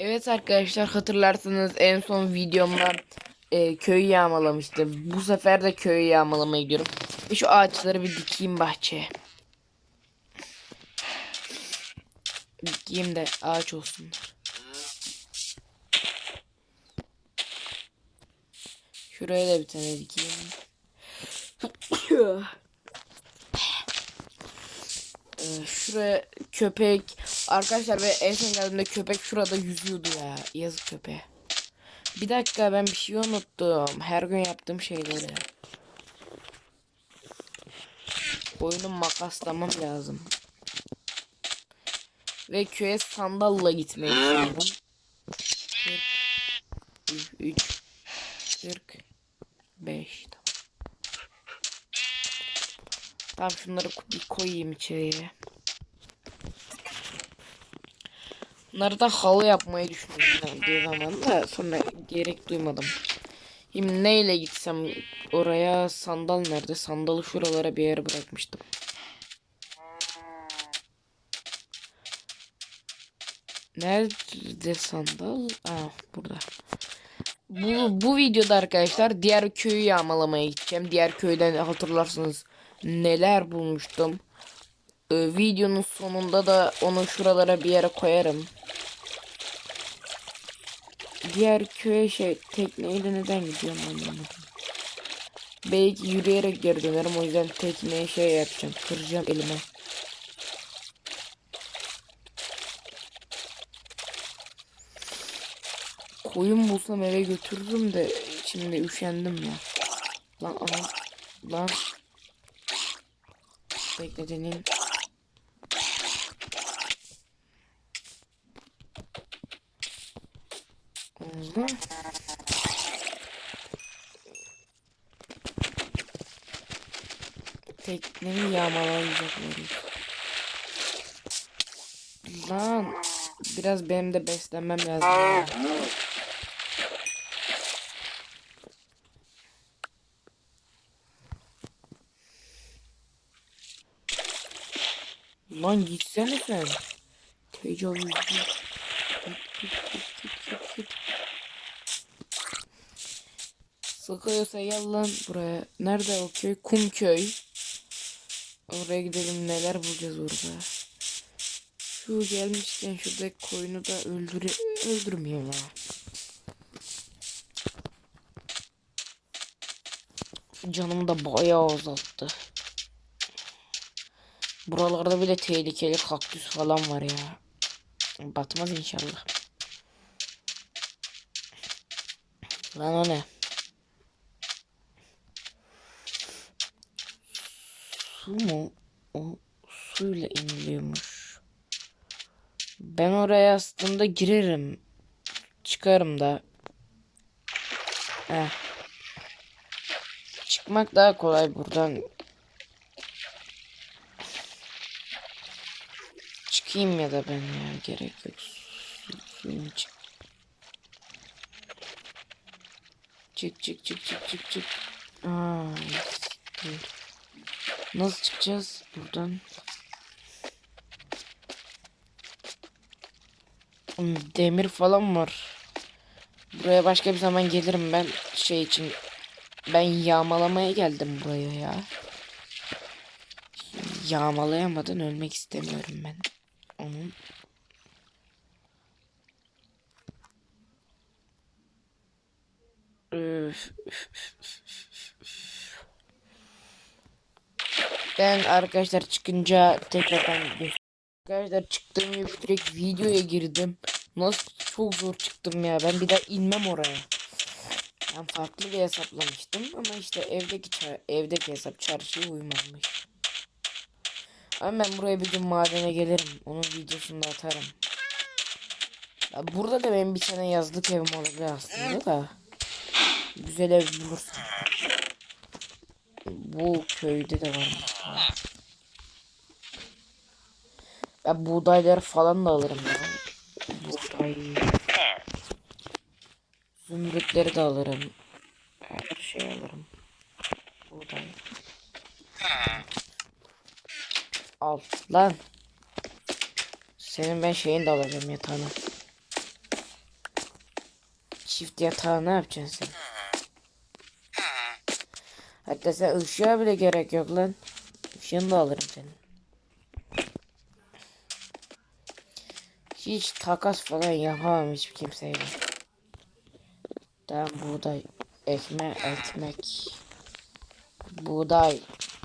Evet arkadaşlar hatırlarsınız en son videomda e, köyü yağmalamıştım. Bu sefer de köyü yağmalamaya gidiyorum. Ve şu ağaçları bir dikeyim bahçeye. Dikeyim de ağaç olsunlar. Şuraya da bir tane dikeyim. Ee, şuraya köpek arkadaşlar ve en son geldiğimde köpek şurada yüzüyordu ya yazık köpeğe. Bir dakika ben bir şey unuttum. Her gün yaptığım şeyleri. Oyunu makaslamam lazım. Ve köye sandalla gitmeyi düşünüyorum. 3 45 tamam. Şunları bir koyayım içeriye. Bunları da halı yapmayı ben bir zaman da sonra gerek duymadım. Şimdi neyle gitsem oraya sandal nerede? Sandalı şuralara bir yere bırakmıştım. Nerede sandal? Aa burada. Bu, bu videoda arkadaşlar diğer köyü yağmalamaya gideceğim. Diğer köyden hatırlarsınız neler bulmuştum. Ee, videonun sonunda da onu şuralara bir yere koyarım. Diğer köye şey tekneyle neden gidiyorum anlamadım. Belki yürüyerek geri dönerim o yüzden tekneye şey yapacağım. Kıracağım elime. Koyun bulsam eve götürürüm de şimdi üşendim ya. Lan ana lan. Bekle deneyim. Oldu. Teknemi yağmalayacaklar. Lan biraz benim de beslenmem lazım. ya. Lan gitsene sen. Tecavüzcü. Git git git git git. Sıkıyorsa gel lan buraya. Nerede o köy? Kumköy. Oraya gidelim neler bulacağız orada. Şu gelmişken şuradaki koyunu da öldüre öldürmeyeyim ya. Şu canımı da bayağı azalttı. Buralarda bile tehlikeli kaktüs falan var ya. Batmaz inşallah. Lan o ne? Su mu? O suyla iniliyormuş. Ben oraya aslında girerim. Çıkarım da. Eh. Çıkmak daha kolay buradan. Çıkayım ya da ben ya gerek yok. Su, suyun çık. Çık çık çık çık çık çık. Değil. Nasıl çıkacağız buradan? Demir falan var. Buraya başka bir zaman gelirim ben şey için. Ben yağmalamaya geldim buraya ya. Yağmalayamadan ölmek istemiyorum ben. Onun. Ben arkadaşlar çıkınca tekrardan. Arkadaşlar çıktığım gibi direkt videoya girdim. Nasıl çok zor çıktım ya. Ben bir daha inmem oraya. Ben farklı bir hesaplamıştım ama işte evdeki evdeki hesap çarşıya uymamış. Ama buraya bir gün madene gelirim. Onun videosunu da atarım. Ya burada da benim bir tane yazlık evim olabilir aslında da. Güzel ev bulursam. Bu köyde de var. Ya buğdayları falan da alırım ya. Buğday. Zümrütleri de alırım. Her şey alırım. Buğday. Al lan. Senin ben şeyini de alacağım yatağını. çift yatağı ne yapacaksın sen? Hatta sen ışığa bile gerek yok lan. Işığını da alırım senin. Hiç takas falan yapamam hiçbir kimseyle. Tamam buğday, ekme, ekmek, buğday.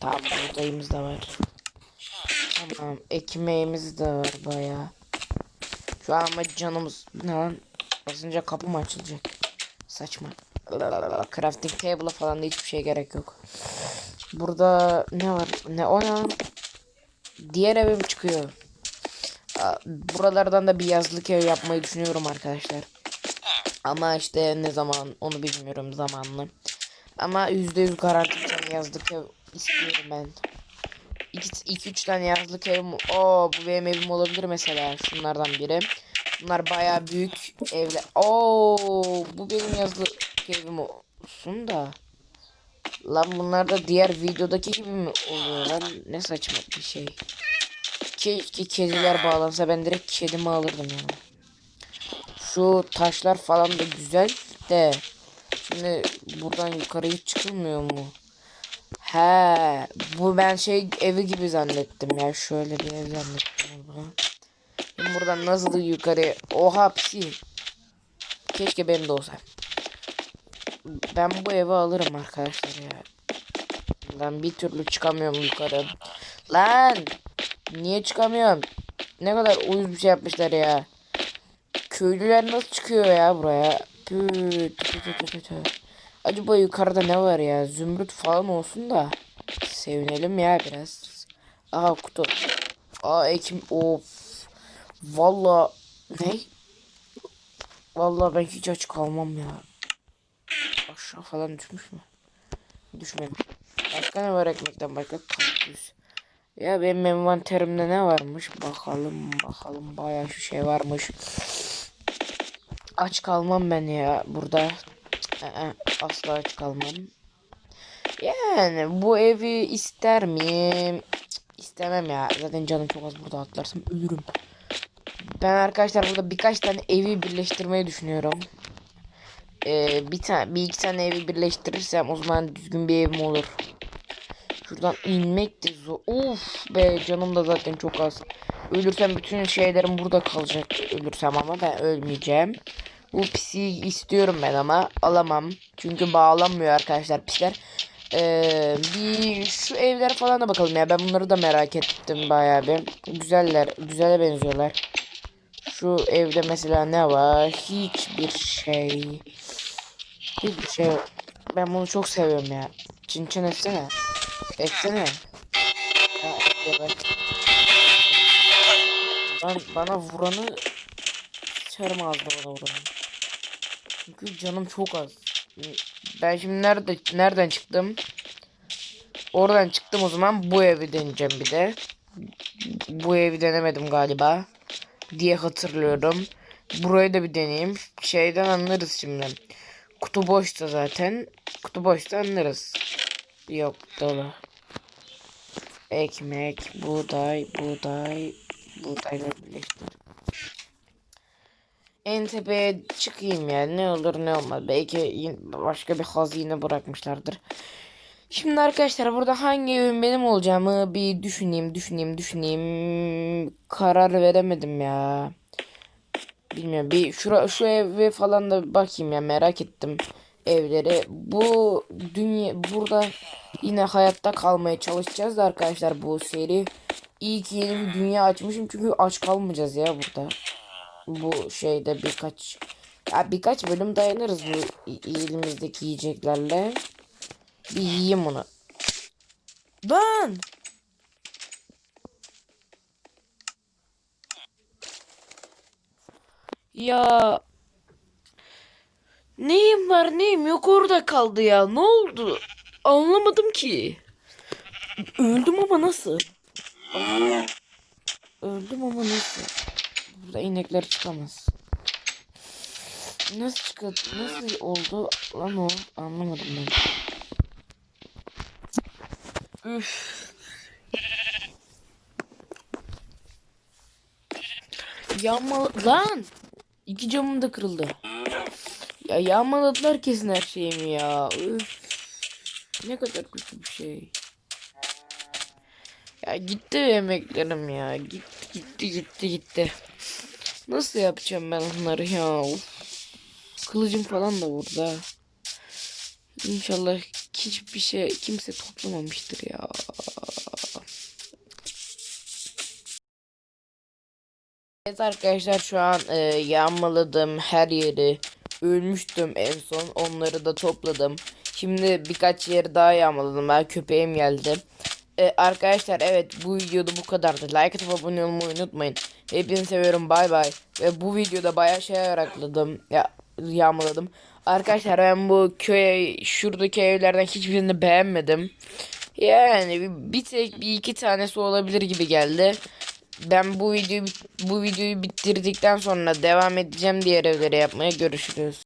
Tamam buğdayımız da var. Tamam ekmeğimiz de var bayağı. Şu an ama canımız ne lan? Basınca kapı mı açılacak? Saçma. Crafting table'a falan da hiçbir şey gerek yok. Burada ne var? Ne o ne? Diğer evim çıkıyor. Buralardan da bir yazlık ev yapmayı düşünüyorum arkadaşlar. Ama işte ne zaman onu bilmiyorum zamanlı. Ama %100 garanti yazlık ev istiyorum ben. 2-3 tane yazlık evim. Oo bu benim evim olabilir mesela şunlardan biri. Bunlar bayağı büyük evler. Oo bu benim yazlık evim olsun da. Lan bunlar da diğer videodaki gibi mi oluyor lan? Ne saçma bir şey. Keşke kediler bağlansa ben direkt kedimi alırdım yani. Şu taşlar falan da güzel de. Şimdi buradan yukarı hiç çıkılmıyor mu? He, bu ben şey evi gibi zannettim ya. Şöyle bir ev zannettim bunu. Şimdi buradan nasıl yukarı? Oha pisi. Keşke benim de olsa. Ben bu evi alırım arkadaşlar ya. Ben bir türlü çıkamıyorum yukarı. Lan! Niye çıkamıyorum? Ne kadar uyuz bir şey yapmışlar ya. Köylüler nasıl çıkıyor ya buraya? Tü, tü, tü, tü, tü. Acaba yukarıda ne var ya? Zümrüt falan olsun da. Sevinelim ya biraz. Aha kutu. Aa ekim. Of. Valla. Ne? Valla ben hiç aç kalmam ya. Aşağı falan düşmüş mü? Düşmemiş. Başka ne var ekmekten başka? Kaktüs. Ya benim envanterimde ne varmış? Bakalım bakalım bayağı şu şey varmış. Aç kalmam ben ya burada. Asla aç kalmam. Yani bu evi ister miyim? İstemem ya. Zaten canım çok az burada atlarsam ölürüm. Ben arkadaşlar burada birkaç tane evi birleştirmeyi düşünüyorum. Ee, bir tane, bir iki tane evi birleştirirsem o zaman düzgün bir evim olur. Şuradan inmek de zor. Uf be canım da zaten çok az. Ölürsem bütün şeylerim burada kalacak. Ölürsem ama ben ölmeyeceğim. Bu pisi istiyorum ben ama alamam. Çünkü bağlanmıyor arkadaşlar pisler. Ee, bir şu evlere falan da bakalım ya. Ben bunları da merak ettim bayağı bir. Güzeller. Güzele benziyorlar. Şu evde mesela ne var? Hiçbir şey. Hiçbir şey. Ben bunu çok seviyorum ya. Çin çin etsene. Etsene. Ha, evet. Ben, bana vuranı sıçarım ağzına bana vuranı. Çünkü canım çok az. Ben şimdi nerede nereden çıktım? Oradan çıktım o zaman bu evi deneyeceğim bir de. Bu evi denemedim galiba. Diye hatırlıyorum. Burayı da bir deneyeyim. Şeyden anlarız şimdi. Kutu boşta zaten. Kutu boşta anlarız. Yok dolu. Ekmek, buğday, buğday, buğdayla birleştir. En tepeye çıkayım ya. Ne olur ne olmaz. Belki başka bir hazine bırakmışlardır. Şimdi arkadaşlar burada hangi evim benim olacağımı bir düşüneyim, düşüneyim, düşüneyim. Karar veremedim ya. Bilmiyorum. Bir şura, şu eve falan da bakayım ya merak ettim evleri. Bu dünya burada yine hayatta kalmaya çalışacağız da arkadaşlar bu seri. İyi ki yeni bir dünya açmışım çünkü aç kalmayacağız ya burada. Bu şeyde birkaç ya birkaç bölüm dayanırız bu elimizdeki yiyeceklerle. Bir yiyeyim onu. Ben Ya neyim var neyim yok orada kaldı ya. Ne oldu? Anlamadım ki. Öldüm ama nasıl? Öldüm ama nasıl? Burada inekler çıkamaz. Nasıl çıktı? Nasıl oldu lan o? Anlamadım ben. Üf. Yanma lan. İki camım da kırıldı. Ya yağmaladılar kesin her şeyimi ya. Üf. Ne kadar kötü bir şey. Ya gitti emeklerim ya. Gitti gitti gitti gitti. Nasıl yapacağım ben onları ya? Kılıcım falan da burada. İnşallah hiçbir şey kimse toplamamıştır ya. Evet arkadaşlar şu an e, yağmaladım her yeri. Ölmüştüm en son. Onları da topladım. Şimdi birkaç yer daha yağmaladım. Ben köpeğim geldi. E, arkadaşlar evet bu videoda bu kadardı. Like atıp abone olmayı unutmayın. Hepinizi seviyorum bay bay. Ve bu videoda bayağı şey arakladım. Ya yağmaladım. Arkadaşlar ben bu köy şuradaki evlerden hiçbirini beğenmedim. Yani bir, bir tek bir iki tanesi olabilir gibi geldi. Ben bu videoyu bu videoyu bitirdikten sonra devam edeceğim diğer evleri yapmaya görüşürüz.